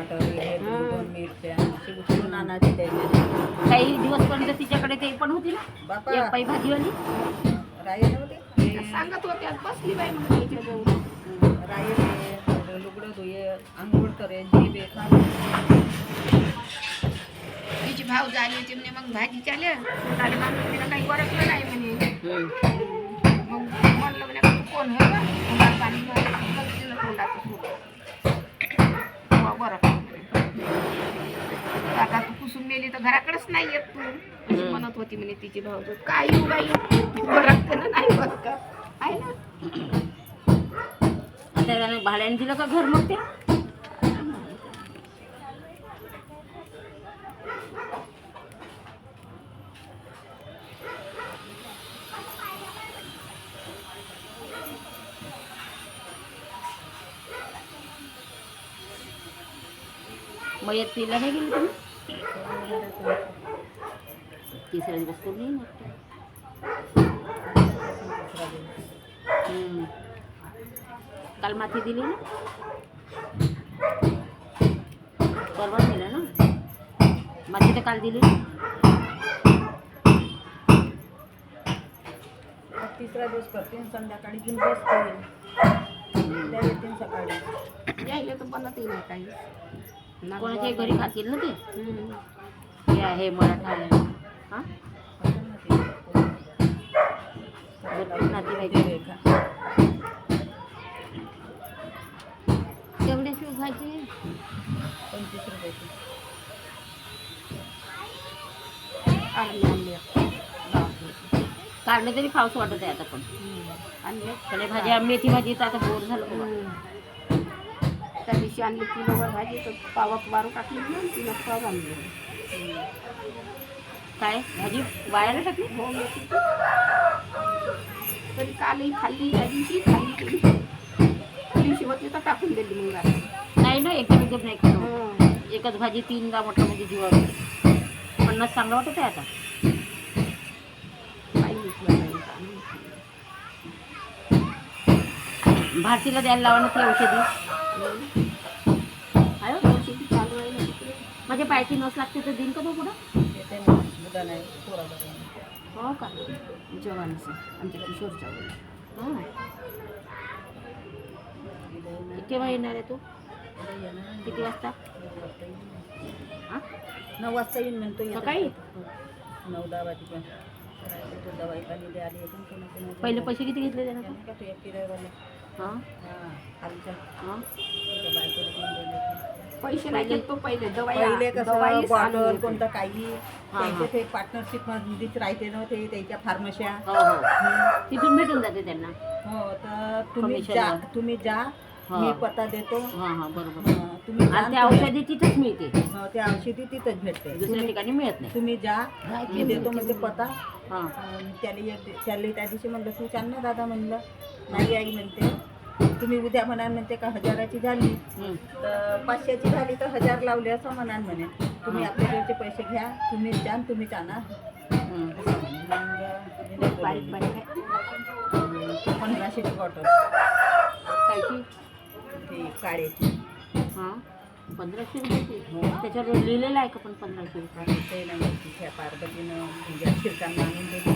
टमाटर हे दोन मिरच्या उचलून आणायची काही दिवसपर्यंत तिच्याकडे ते पण होती ना? बापा. एक पाई भाजीवाली राहिले नव्हते सांगत होते बसली बाई म्हणून लुगडं धुये आंघोळ करे जीबे तिची भाव झाली होती म्हणे मग भाजी चाल्या तिला काही ओळखलं नाही म्हणे. मग म्हणलं म्हणे कोण तोंडात पाणी तर घराकडेच नाही येत तू. म्हणत होती म्हणे तिची भाऊ काय येऊ बाई? ना नाही का? आहे ना? आता त्याने भाड्याने दिलं का घर मग ते? मयत तिला नाही गेली तुम्ही? तिसऱ्या दिवस कोण येईन वाटतं. हम्म. काल माती दिली ना परवा दिलं ना माती तर काल दिली ना मग तिसरा दिवस करते संध्याकाळी घेऊन बसते त्या येतील सकाळी यायला तर बनतही नाही काही कोणाच्याही घरी खातील ना ते हम्म. हे आहे मराठा आहे हां? भरपूर नातेवाईक आहे. तेवढ्याची भाजी पंचवीस रुपयाची आणली काढलं तरी पाऊस वाटत आहे आता पण. आणले. सगळे भाज्या मेथी भाजी तर आता बोर झालं त्या दिवशी आणली किलोवर भाजी तर पावा बारू टाकली ना तिला पाव आणली. काय भाजी वायाला टाकली हो. तरी कालही खाल्ली त्या दिवशी खाल्ली दिवशी होती तर टाकून दिली मग. नाही ना एकदम एकदम नाही हं. एकच भाजी तीनदा म्हटलं म्हणजे जीवावर. पन्नास चांगलं वाटत आहे आता खाल्लं. भारतीला द्यायला लावा ना ती औषधी माझ्या पायाची नस लागते तर दिन का तो पुढं? हो का? जवानचं. आमच्या किशोरच्या वेळी हं. केव्हा येणार आहे तू? किती वाजता? हां? नऊ वाजता येईन म्हणतो येतो. सकाळी? नऊ दहा वाजेपर्यंत. पहिले पैसे किती घेतले त्यानं तू? हां. हां पैसे नाही घेत तो पहिले दवाई पहिले कसं बॉटल कोणतं काही त्यांचे हा. ते पार्टनरशिप मध्येच राहते ना ते त्याच्या फार्मस्या हो हो. तिथून भेटून जाते त्यांना. हो तर तुम्ही जा. तुम्ही जा हा. मी पत्ता देतो. हां हां बरोबर. हा, तुम्ही त्या औषधी तिथंच मिळते. त्या औषधी तिथंच भेटते. दुसऱ्या ठिकाणी मिळत नाही. तुम्ही जा मी देतो म्हणजे पत्ता. हां. त्याला त्याला त्या दिवशी म्हणलं तू चाल ना दादा म्हणलं. नाही आई म्हणते. तुम्ही उद्या म्हणाल म्हणते का हजाराची झाली. तर पाचशेची झाली तर हजार लावले असं म्हणाल म्हणे. तुम्ही आपल्याकडचे पैसे घ्या तुम्ही जा आणि. तुम्ही बारीक. बारीक ते पंधराशेची बॉटल कायची? ते काळेची हां? पंधराशे रुपयाची हो. त्याच्यावर लिहिलेलं आहे का पण पंधराशे रुपये? ते नाही पार्वतीनं शिरकांना आणून दिली.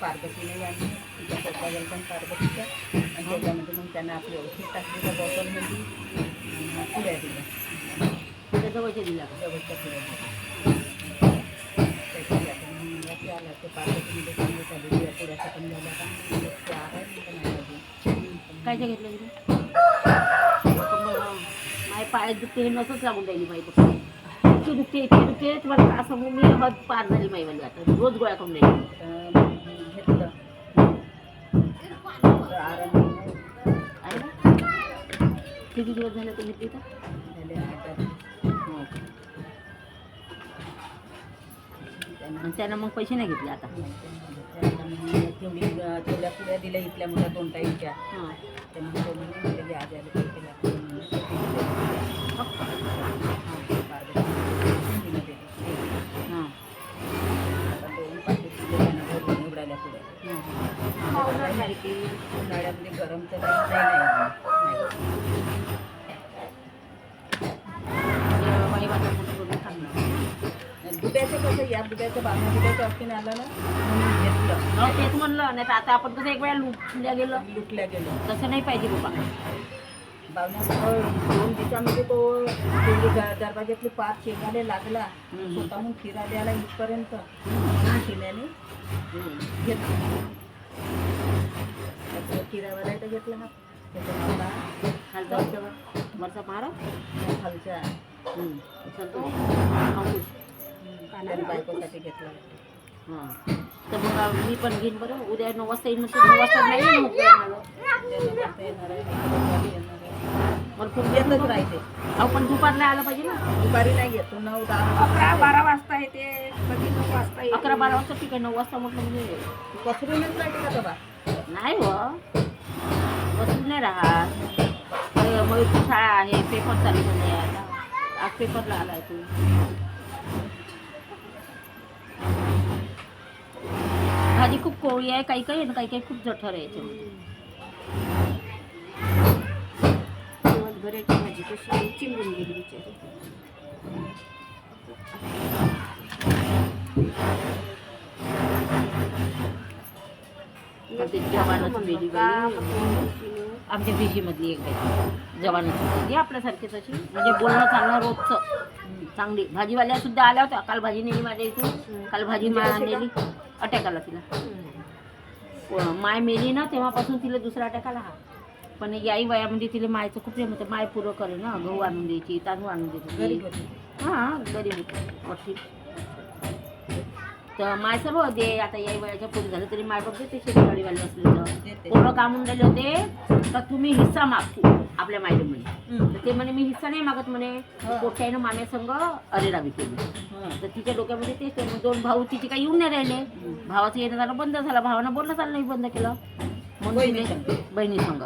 पार्वतीने आणली तिच्या पण पार्वतीच्या आणि त्याच्यामध्ये मग त्यांना आपली औषध टाकली त्या बॉटलमध्ये आणि पुऱ्या दिल्या. त्याच्या जवळचे दिला का? जवळच्या पुऱ्या दिल्या. मला ते आलं ते पार्वतीमध्ये चांगलं चालू या पुऱ्या खतम झाल्या का म्हणलं, ते आहे म्हणलं नाही अजून. कायच्या घेतलं तिने? माझ्या पायात दुखते हे नसंच लागून राहिली माहिती इतकी दुखते इतकी दुखते. तुम्हाला काय सांगू मी हद पार झाली माईवाली आता. रोज गोळ्या खाऊन राहिली. किती दिवस झाले तुम्ही का? त्यांना मग पैसे नाही घेतले आता? तेवढी तेवढ्या पुऱ्या दिल्या इथल्या मोठ्या दोन टाईमच्या हां. बुड्याचं कसं या बुड्याचं बांगला बुड्याचं ऑप्शन आलं ना म्हणून घेतलं. हो तेच म्हणलं नाही तर आता आपण कसं एक वेळा लुटल्या गेलं. लुटल्या गेलो. तसं नाही पाहिजे बाबा. बावण्याजवळ दोन दिवसामध्ये तो ते द- दरवाज्यातले पार शेगाले लागला. हम्म. स्वतःहून फिरायला आला इथपर्यंत. म्हणून शिल्याने. घेतलं. त्याचं किरावाला तर घेतला ना. त्याच्या खालचा वरचा वरचा मारा खालच्या. हम्म. त्याने बायकोसाठी घेतला हां. तर मग मी पण घेईन बरं. उद्या नऊ वाजता येईन म्हणजे नऊ वाजता नाही येईन आहे आहे. मला खूप येतच राहते. अहो पण दुपारला आलं पाहिजे ना. दुपारी नाही येतो. नऊ दहा अकरा बारा वाजता येते. कधी नऊ वाजता येते? अकरा बारा वाजता ठीक आहे. नऊ वाजता म्हटलं म्हणजे पसरूनच राहते का बाबा. नाही हो. बसून नाही राहत. अरे, मयूरची शाळा आहे. पेपर चालू झाले आता. आज पेपरला आलाय तू. भाजी खूप कोवळी आहे काही काही ना काही काही खूप जठर आहे याच्यामध्ये. भाजी कशी गेली बिचारी. जवानाची आमच्या भिशीमधली एक जवानाची वेली आपल्यासारखीच अशी म्हणजे बोलणं चालणं रोजचं. चांगली. भाजीवाल्या सुद्धा आल्या होत्या. काल भाजी नेली माझ्या इथून. काल भाजी मा- नेली. अटॅक आला तिला. माय मेली ना तेव्हापासून तिला दुसरा अटॅक आला हा. पण याही वयामध्ये तिला मायचं खूप प्रेम होतं. माय पुरं करे ना गहू आणून द्यायची तांदूळ आणून होती. हां गरीब होती. तर माय सर्व दे आता याही वयाच्या पुढे झालं तरी माय बघ ते शेतकरीवाले असले तर. देते. पोरं कामून राहिले होते तर तुम्ही हिस्सा मागतो आपल्या मायले म्हणे. तर ते म्हणे मी हिस्सा नाही मागत म्हणे. पोट्यानं माम्या संघ अरेरावी केली. तर तिच्या डोक्यामध्ये तेच. मग दोन भाऊ तिचे काही येऊन नाही राहिले. भावाचं येणं जाणं बंद झालं. भावानं बोलणं चाललं नाही बंद केलं. म्हणून बहिणी तिने बहिणी संघ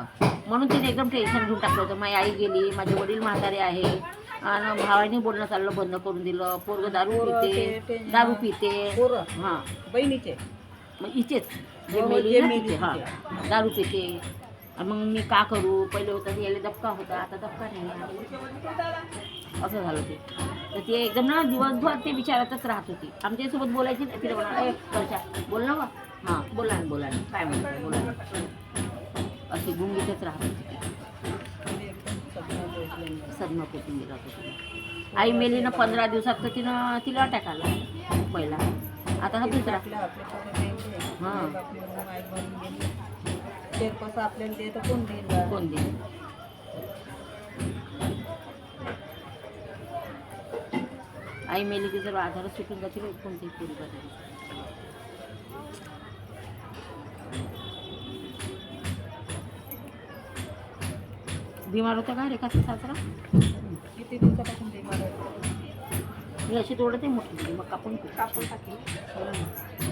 म्हणून तिने एकदम टेन्शन घेऊन टाकलं होतं. माझी आई गेली माझे वडील म्हातारे आहे. आणि भावाने बोलणं चाललं बंद करून दिलं. पोरग दारू पोरं पिते दारू पिते. पोरं? हां. बहिणीचे? मग इथेच. जे हो, मेली जे ना मेली तिथे हां. दारू पिते. आणि मग मी का करू? पहिले होतं याला धक्का होता आता धक्का नाही असं झालं ते. तर ते एकदम ना दिवसभर ते विचारातच राहत होती. आमच्यासोबत बोलायची नाही तिला म्हणा ए वर्षा बोल ना बा. हां बोला ना बोला ना. काय म्हणतो बोला ना. अशी गुंगीतच राहत होती ती. सदमा पोटून गेला होता तिला आई मेली ना पंधरा दिवसात तर तिनं तिला अटॅक आला पहिला आता हा दुसरा. हां. आपल्याला दे तर कोण देईल? कोण देईल आई मेली की जर आधारच सुटून जाते रे कोणती पोरी बिमार होता का रे का सासरा? किती दिवसापासून ते मला मी अशी तोडते मोठी मग कापून. कापून टाकली.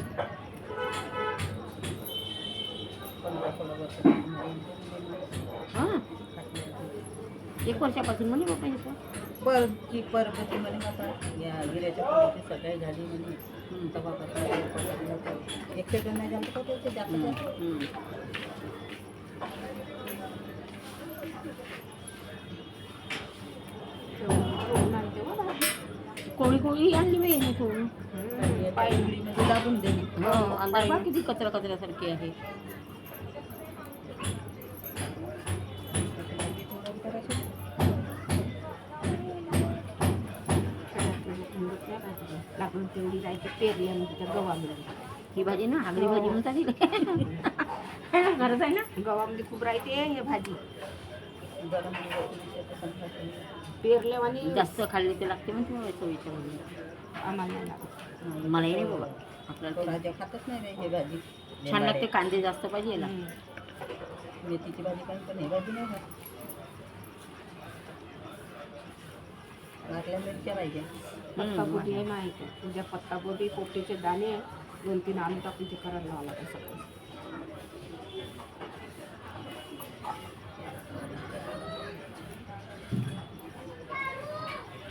हां? एक वर्षापासून म्हणे बाबा येतो पर की परपती म्हणे आता या गिऱ्याच्या पोराची सगळी झाली म्हणे. तेव्हापासून ते पकडलं होतं. एक सेकंड नाही झालं का ते जास्त कोळी आणली बाई किती कचरा कचऱ्यासारखी आहे लागून तेवढी जायची पेरली आणि तिच्या गव्हामध्ये ही भाजी ना आगरी भाजी ही. खरंच आहे ना गव्हामध्ये खूप राहते हे भाजी। गरम दिवस संध्याकाळी. पेरले आणि जास्त खाल्ली ते लागते म्हणते मला चवीच्या भाजी आम्हाला नाही लागत. मला हे नाही बाबा. आपल्याला तो राजा खातच नाही रे हे भाजी. छान लागते कांदे जास्त पाहिजे याला. हम्म. मेथीची भाजी काही पण हे भाजी नाही खात. लागल्या मिरच्या पाहिजे. पत्तागोबी आहे माहिती तुझ्या पत्तागोबी पोपटीचे दाणे दोन तीन आलू टाकून ते करायला लावा लागेल सकाळी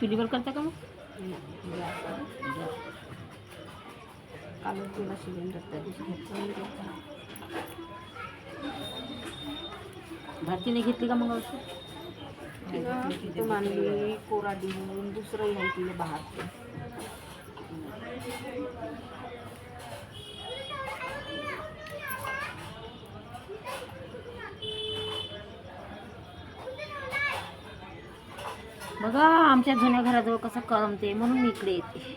चुलीवर करता का मग. कालच घेतला नाही घेतला. भारतीने घेतली का मग औषध तिनं तिथं मांडली कोरा देऊन दुसरंही आहे तिला बाहेर बघा आमच्या जुन्या घराजवळ कसं करमते म्हणून इकडे येते.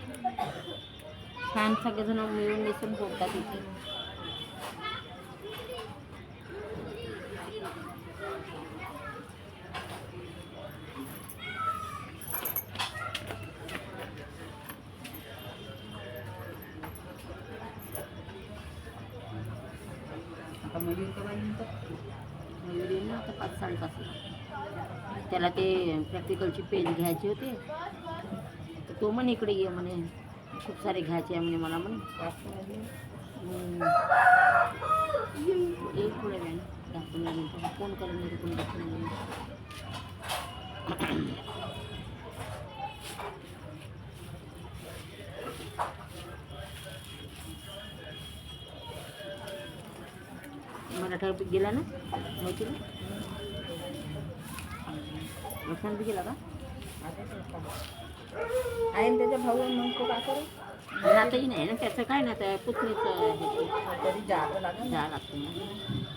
छान सगळेजण मिळून मिसळून बोलतात इथे. मयूर मयूर येईल ना आता पाच साडेपाचला त्याला ते प्रॅक्टिकलची पेन घ्यायचे होते. तो म्हणे, इकडे ये म्हणे. खूप सारे घ्यायचे आहे म्हणे मला म्हणे. हम्म. फ़ोन करेन मी कोण मिनिटं मराठा गेला ना? माहिती ना लक्षण बी गेला का आहे ना त्याच्या भाऊ मग तो काय करू नातही नाही ना त्याचं काय ना त्या पुतणीचं हे ते तरी जावं लागेल जावं लागतं ना